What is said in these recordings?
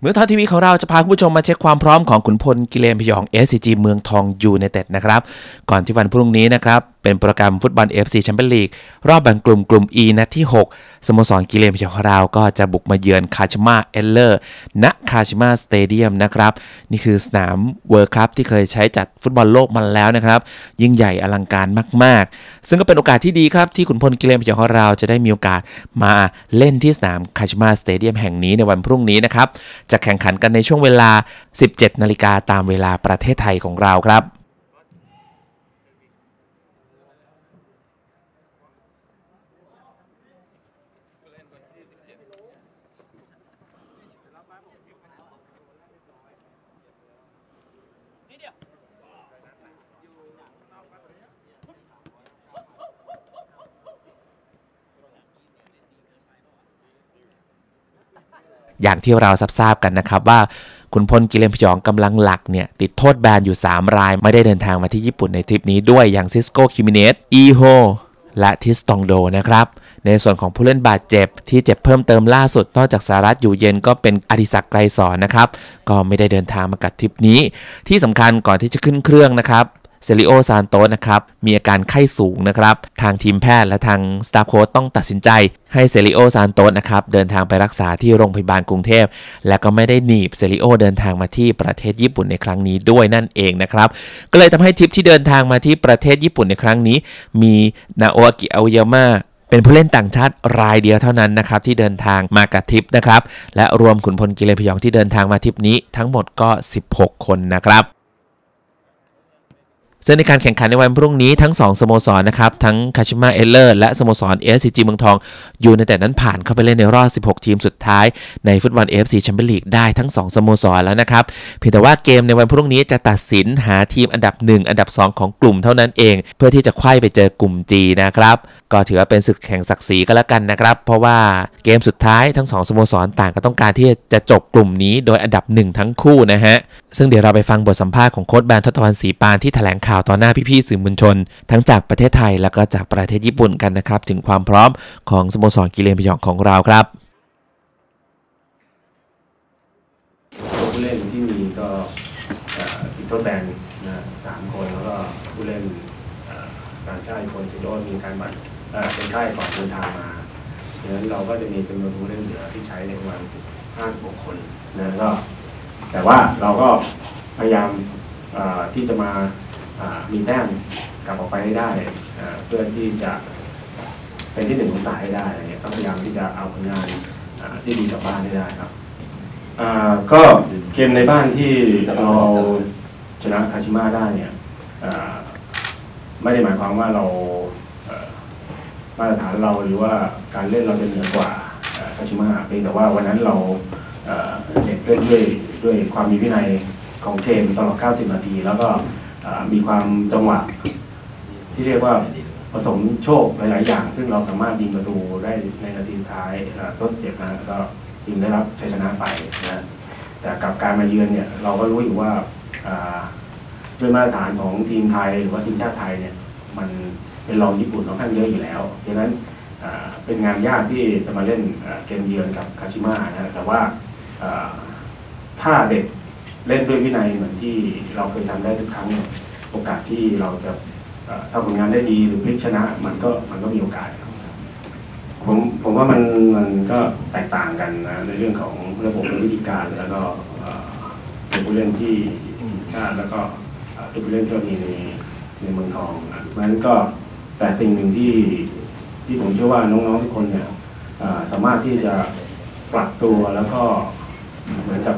เมืองทองทีวีของเราจะพาคุณผู้ชมมาเช็คความพร้อมของขุนพลกิเลนพยอง SCG เมืองทองยูไนเต็ดนะครับ ก่อนที่วันพรุ่งนี้นะครับ เป็นโปรแกรมฟุตบอล FC แชมเปี้ยนลีกรอบแบ่งกลุ่มกลุ่ม E นัดที่ 6 สโมสรกิเลนพยองของเราก็จะบุกมาเยือนคาชิมาเอลเลอร์ณคาชิมาสเตเดียมนะครับ นี่คือสนามเวิร์คัพที่เคยใช้จัดฟุตบอลโลกมาแล้วนะครับ ยิ่งใหญ่อลังการมาก ๆ ซึ่งก็เป็นโอกาสที่ดีครับ ที่ขุนพลกิเลนพยองของเราจะได้มีโอกาสมาเล่นที่สนามคาชิมาสเตเดียมแห่งนี้ในวันพรุ่งนี้นะครับจะแข่งขันกันในช่วงเวลา 17 นาฬิกาตามเวลาประเทศไทยของเราครับ อย่างที่เราทราบกันนะครับว่าคุณพลกิเลนพยองกำลังหลักเนี่ยติดโทษแบนอยู่ 3 ราย ไม่ได้เดินทางมาที่ญี่ปุ่นในทริปนี้ด้วยอย่างซิสโกคิมิเนสอีโฮและทิสตองโดนะครับ ในส่วนของผู้เล่นบาดเจ็บที่เจ็บเพิ่มเติมล่าสุด นอกจากสารัตอยู่เย็นก็เป็นอดิศักดิ์ไกรสอนนะครับ ก็ไม่ได้เดินทางมากับทริปนี้ ที่สำคัญก่อนที่จะขึ้นเครื่องนะครับ เซริโอซานโตสนะครับมีอาการไข้สูงนะครับทางทีมแพทย์และทางสตาฟโค้ชต้องตัดสินใจให้เซริโอซานโตสนะครับเดินทางไปรักษาที่โรงพยาบาลกรุงเทพ และก็ไม่ได้หนีบเซริโอเดินทางมาที่ประเทศญี่ปุ่นในครั้งนี้ด้วยนั่นเองนะครับก็เลยทำให้ทริปที่เดินทางมาที่ประเทศญี่ปุ่นในครั้งนี้ มีนาโออากิอาวยาม่าเป็นผู้เล่นต่างชาติรายเดียวเท่านั้นนะครับที่เดินทางมากับทริปนะครับและรวมขุนพลกิเลพยองที่เดินทางมาทริปนี้ทั้งหมดก็ 16 คนนะครับ ซึ่งในการแข่งขันในวันพรุ่งนี้ทั้ง 2 สโมสรนะครับ ทั้งคาชิมาเอเลอร์และสโมสร SCG เมืองทองยูในแต่นั้นผ่านเข้าไปเล่นในรอบ 16 ทีมสุดท้ายในฟุตบอล AFC แชมเปี้ยนลีกได้ทั้ง 2 สโมสรแล้วนะครับ เพียงแต่ว่าเกมในวันพรุ่งนี้จะตัดสินหาทีมอันดับ 1 อันดับ 2 ของกลุ่มเท่านั้นเอง เพื่อที่จะไขว้ไปเจอกลุ่ม G นะครับก็ถือว่าเป็นศึกแข่งศักดิ์ศรีก็แล้วกันนะครับ เพราะว่าเกมสุดท้ายทั้ง 2 สโมสรต่างก็ต้องการที่จะจบกลุ่มนี้โดยอันดับ 1 ทั้งคู่นะฮะซึ่งเดี๋ยวเราไปฟังบทสัมภาษณ์ของโค้ชแบนทศวรรณศรีปานที่แถลงข่าวต่อหน้าพี่ๆสื่อมวลชน ทั้งจากประเทศไทยแล้วก็จากประเทศญี่ปุ่นกันนะครับ ถึงความพร้อมของสโมสรกิเลนพยองของเราครับผู้เล่นที่มีก็ติดโทษแบนนะสามคนแล้วก็ผู้เล่นต่างชาติอีกคนสิโดมีการบัตรเป็นไข้ก่อนเดินทางมาดังนั้นเราก็จะมีจำนวนผู้เล่นเหลือที่ใช้ในประมาณห้าหกคนนะก็แต่ว่าเราก็พยายามที่จะมา มีแต้มกลับออกไปให้ได้ เพื่อที่จะเป็นที่หนึ่งของสายให้ได้อะไรเงี้ยก็พยายามที่จะเอาผลงานที่ดีกลับบ้านให้ได้ครับก็เกมในบ้านที่เราชนะคาชิมาได้เนี่ยไม่ได้หมายความว่าเรามาตรฐานเราหรือว่าการเล่นเราจะเหนือกว่าคาชิมาเพียงแต่ว่าวันนั้นเราเด็กเล่นด้วยด้วยความมีวินัยของเกมตลอด 90 นาที แล้วก็ มีความจังหวะ ที่เรียกว่าผสมโชคหลาย ๆ อย่าง ซึ่งเราสามารถยิงประตูได้ในนาทีสุดท้ายต้นเจ็บนะก็ยิงได้รับชัยชนะไปนะแต่กับการมาเยือนเนี่ยเราก็รู้อยู่ว่าด้วยมาตรฐานของทีมไทยหรือว่าทีมชาติไทยเนี่ยมันเป็นรองญี่ปุ่นค่อนข้างเยอะอยู่แล้วดังนั้นเป็นงานยากที่จะมาเล่นเกมเยือนกับคาชิมะนะแต่ว่าถ้าเด็ก เล่นด้วยวินัยเหมือนที่เราเคยทำได้ทุกครั้งเนี่ยโอกาสที่เราจะทำผลงานได้ดีหรือพลิกชนะ มันก็มันก็มีโอกาสผมผมว่ามันมันก็แตกต่างกันนะในเรื่องของระบบวิธีการแล้วก็ตัวผู้เล่นที่ทีมชาติแล้วก็ตัวผู้เล่นที่มีในในเมืองทองนะเพราะฉะนั้นก็แต่สิ่งหนึ่งที่ที่ผมเชื่อว่าน้องๆทุกคนเนี่ยสามารถที่จะปรับตัวแล้วก็เหมือนกับ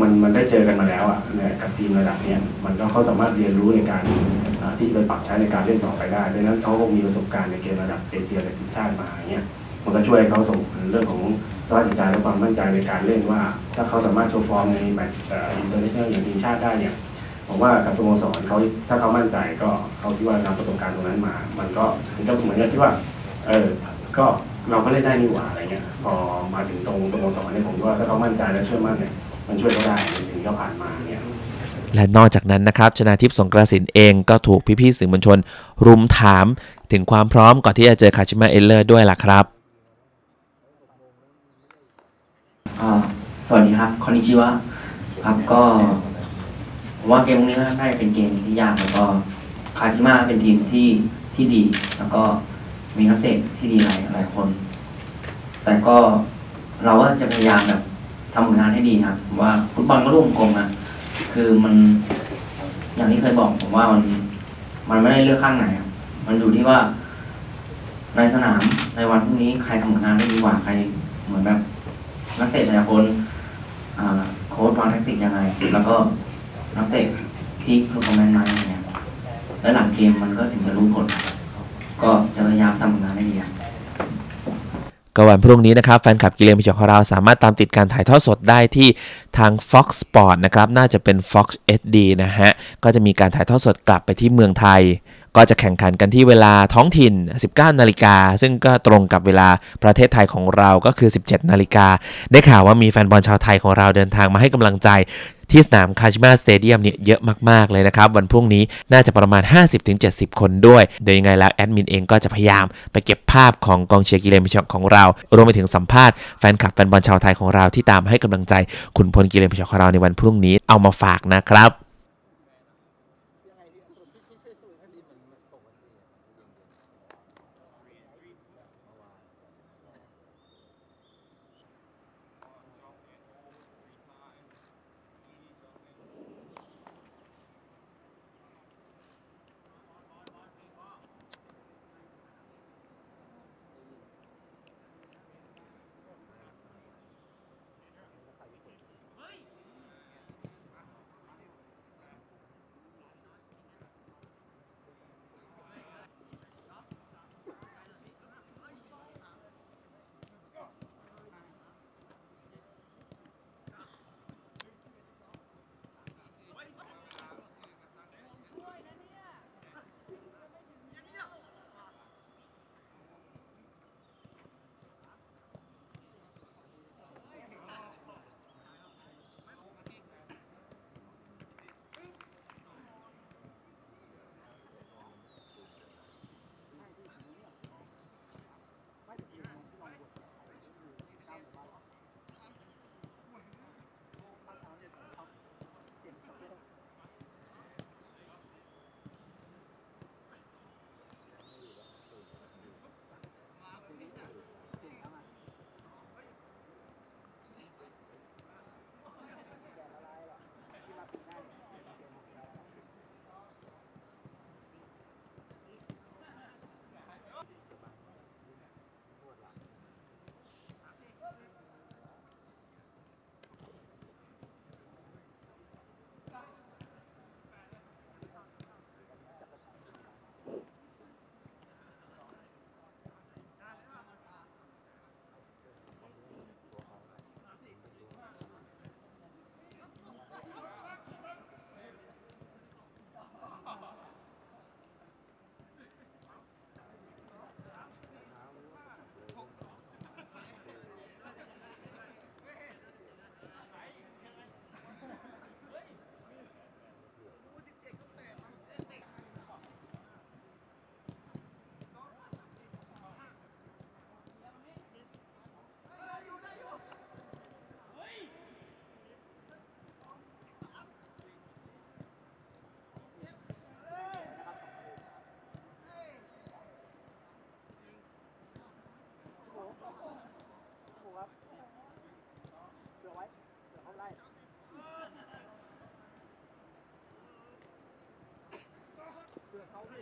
มันมันได้เจอกันมาแล้วอะเนี่ยกับทีมระดับเนี้ยมันก็เขาสามารถเรียนรู้ในการที่จะไปปรับใช้ในการเล่นต่อไปได้ดังนั้นเขาคงมีประสบการณ์ในเกมระดับเอเชียและทีมชาติมาอย่างเงี้ยมันก็ช่วยเขาส่งเรื่องของสภาพจิตใจและความมั่นใจในการเล่นว่า ถ้าเขาสามารถโชว์ฟอร์มในแมตช์อินเตอร์เนชั่นแนลอย่างทีมชาติได้เนี่ยผมว่ากับสโมสรเขาถ้าเขามั่นใจก็เขาคิดว่านำประสบการณ์ตรงนั้นมา มันก็มันก็เหมือนกับที่ว่า เออ ก็เราก็เล่นได้นี่หว่าอะไรเงี้ย พอมาถึงตรงสโมสรเนี่ยผมว่าถ้าเขามั่นใจและเชื่อมั่นเนี่ย มันช่วยเขาได้ในสิ่งที่เขาผ่านมาเนี่ยและนอกจากนั้นนะครับชนาทิพย์สงกระสินเองก็ถูกพี่ๆสื่อมวลชน รุมถามถึงความพร้อมก่อนที่จะเจอคาชิมาเอลเลอร์ด้วยล่ะครับอ่าสวัสดีครับคอนนิชิวะครับก็ผมว่าเกมนี้น่าจะเป็นเกมที่ยากแล้วก็คาชิมะเป็นทีมที่ที่ดี แล้วก็มีนักเตะที่ดีหลายหลายคน แต่ก็เราก็จะพยายามแบบ ทำผลงานให้ดีครับผมว่าฟุตบอลก็ลูกกลมนะคือมัน อย่างที่เคยบอก ผมว่ามัน มันไม่ได้เลือกข้างไหนครับมันอยู่ที่ว่าในสนามในวันพรุ่งนี้ใครทำผลงานได้ดีกว่าใครเหมือนแบบนักเตะแต่ละคนโค้ชวางแทคติกยังไง แล้วก็นักเตะที่เพอร์ฟอร์แมนซ์มาอย่างเงี้ยแล้วหลังเกมมันก็ถึงจะรู้ผลก็จะพยายามทำผลงานให้ดีครับ ก็วันพรุ่งนี้นะครับแฟนคลับกิเลนพยองของเราสามารถตามติดการถ่ายทอดสดได้ที่ทาง Fox Sport นะครับ น่าจะเป็น Fox HD นะฮะ ก็จะมีการถ่ายทอดสดกลับไปที่เมืองไทย ก็จะแข่งขันกันที่เวลาท้องถิ่น 19 นาฬิกา ซึ่งก็ตรงกับเวลาประเทศไทยของเราก็คือ 17 นาฬิกา ได้ข่าวว่ามีแฟนบอลชาวไทยของเราเดินทางมาให้กำลังใจที่สนามคาชิมาสเตเดียมเนี่ยเยอะมาก ๆ เลยนะครับ วันพรุ่งนี้น่าจะประมาณ 50-70 คนด้วย โดยยังไงแล้วแอดมินเองก็จะพยายามไปเก็บภาพของกองเชียร์กิเลนพยองของเรา รวมไปถึงสัมภาษณ์แฟนคลับแฟนบอลชาวไทยของเราที่ตามให้กำลังใจ คุณพลกิเลนพยองของเราในวันพรุ่งนี้เอามาฝากนะครับ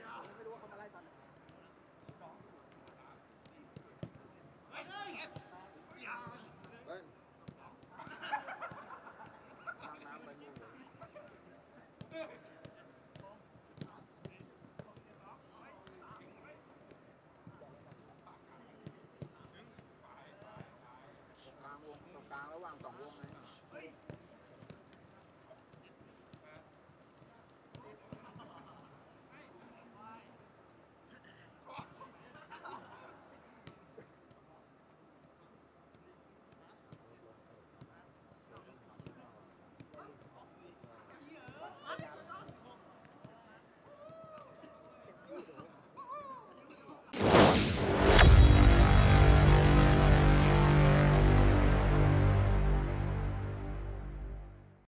น้ำไปนู่นเลย